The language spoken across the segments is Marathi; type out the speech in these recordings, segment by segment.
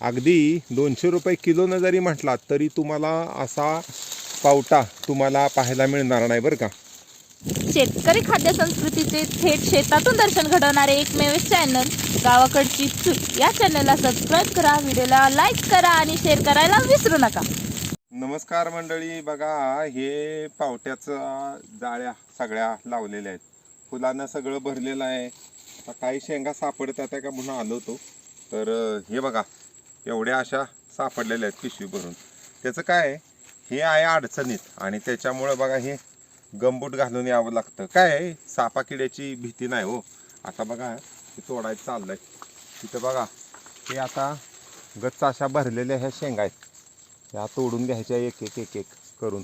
अगदी दोनशे रुपये किलोनं जरी म्हटलात तरी तुम्हाला असा पावटा तुम्हाला पाहायला मिळणार नाही बरं का. शेतकरी खाद्य संस्कृतीचे थेट शेतातून दर्शन घडवणारे एकमेव चॅनल गावाकडची चूक. या चॅनलला सबस्क्राईब करा व्हिडिओला लाईक करा आणि शेअर करायला विसरू नका. नमस्कार मंडळी बघा हे पावट्याचं जाळ्या सगळ्या लावलेल्या आहेत. फुलानं सगळं भरलेलं आहे. काही शेंगा सापडतात आहे का म्हणून आलो होतो. तर हे बघा एवढ्या अशा सापडलेल्या आहेत पिशवी भरून. त्याचं काय आहे, हे आहे अडचणीत आणि त्याच्यामुळं बघा हे गंबूट घालून यावं लागतं. काय सापाकिड्याची सापा किड्याची भीती नाही हो. आता बघा हे तोडायचं चाललं आहे तिथं बघा हे आता गच्च अशा भरलेल्या ह्या शेंगा आहेत. ह्या तोडून घ्यायच्या एक एक एक एक करून.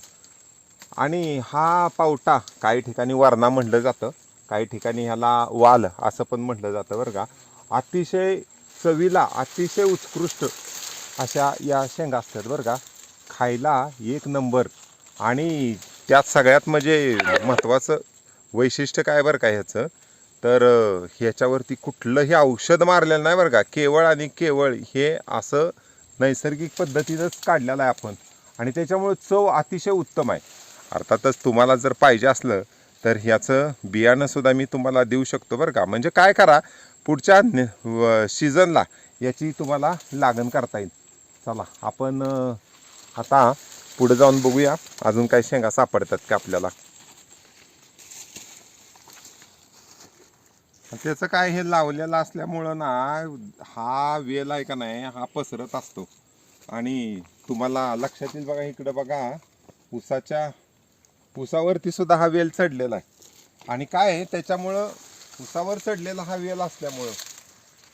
आणि हा पावटा काही ठिकाणी वरणा म्हटलं जातं. काही ठिकाणी ह्याला वाल असं पण म्हटलं जातं बरं का. अतिशय चवीला अतिशय उत्कृष्ट अशा या शेंगा असतात बरं का. खायला एक नंबर. आणि त्यात सगळ्यात म्हणजे महत्त्वाचं वैशिष्ट्य काय बरं का ह्याचं? तर ह्याच्यावरती कुठलंही औषध मारलेलं नाही बरं का. केवळ आणि केवळ हे असं नैसर्गिक पद्धतीनंच काढलेलं आहे आपण. आणि त्याच्यामुळे चव अतिशय उत्तम आहे. अर्थातच तुम्हाला जर पाहिजे असलं तर ह्याचं बियाणंसुद्धा मी तुम्हाला देऊ शकतो बरं का. म्हणजे काय करा पुढच्या सीझनला याची तुम्हाला लागण करता येईल. चला आपण आता पुढे जाऊन बघूया अजून काही शेंगा सापडतात का आपल्याला. त्याचं काय हे लावलेलं असल्यामुळं ना हा वेल आहे का नाही हा पसरत असतो. आणि तुम्हाला लक्षात येईल बघा इकडं बघा उसाच्या ऊसावरती सुद्धा हा वेल चढलेला आहे. आणि काय आहे त्याच्यामुळं पुसावर चढलेला हा वेल असल्यामुळं.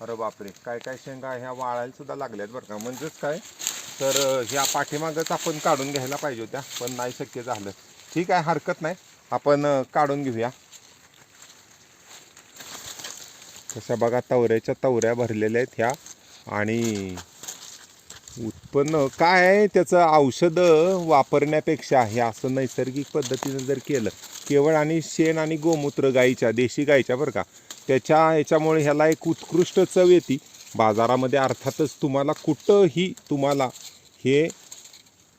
अरे बापरे काय काय शेंगा ह्या वाळायला सुद्धा लागल्यात बरं का. म्हणजेच काय तर ह्या पाठीमागच आपण काढून घ्यायला पाहिजे होत्या पण नाही शक्य झालं. ठीक आहे हरकत नाही. आपण काढून घेऊया. तशा बघा तवऱ्याच्या तवऱ्या भरलेल्या आहेत ह्या. आणि पण काय आहे त्याचं औषधं वापरण्यापेक्षा हे असं नैसर्गिक पद्धतीनं जर केलं केवळ आणि शेण आणि गोमूत्र गाईच्या देशी गाईच्या बरं का त्याच्या ह्याच्यामुळे ह्याला एक उत्कृष्ट चव येते. बाजारामध्ये अर्थातच तुम्हाला कुठंही तुम्हाला हे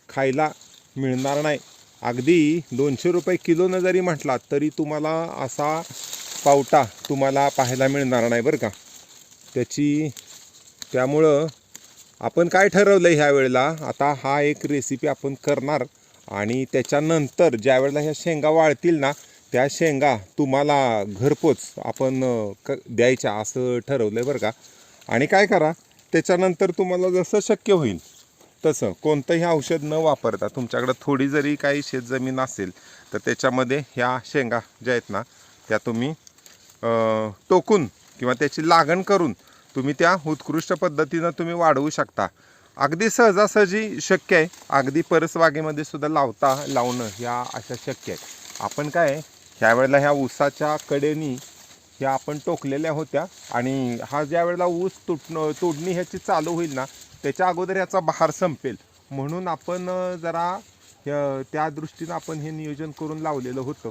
खायला मिळणार नाही. अगदी दोनशे रुपये किलोनं जरी म्हटलात तरी तुम्हाला असा पावटा तुम्हाला पाहायला मिळणार नाही बरं का. त्याची त्यामुळं आपण काय ठरवलं ह्या वेळेला? आता हा एक रेसिपी आपण करणार आणि त्याच्यानंतर ज्या वेळेला ह्या शेंगा वाळतील ना त्या शेंगा तुम्हाला घरपोच आपण क द्यायच्या असं ठरवलं आहे बरं का. आणि काय करा त्याच्यानंतर तुम्हाला जसं शक्य होईल तसं कोणतंही औषध न वापरता तुमच्याकडं थोडी जरी काही शेतजमीन असेल तर त्याच्यामध्ये ह्या शेंगा ज्या आहेत ना त्या तुम्ही टोकून किंवा त्याची लागण करून तुम्ही त्या उत्कृष्ट पद्धतीनं तुम्ही वाढवू शकता. अगदी सहजासहजी शक्य आहे. अगदी परसबागेमध्ये सुद्धा लावता लावणं ह्या अशा शक्य आहे आपण काय ह्या वेळेला ह्या ऊसाच्या कडेनी ह्या आपण टोकलेल्या होत्या आणि हा ज्या वेळेला ऊस तुटणं तोडणी ह्याची चालू होईल ना त्याच्या अगोदर ह्याचा बहार संपेल. म्हणून आपण जरा त्या दृष्टीनं आपण हे नियोजन करून लावलेलं होतं.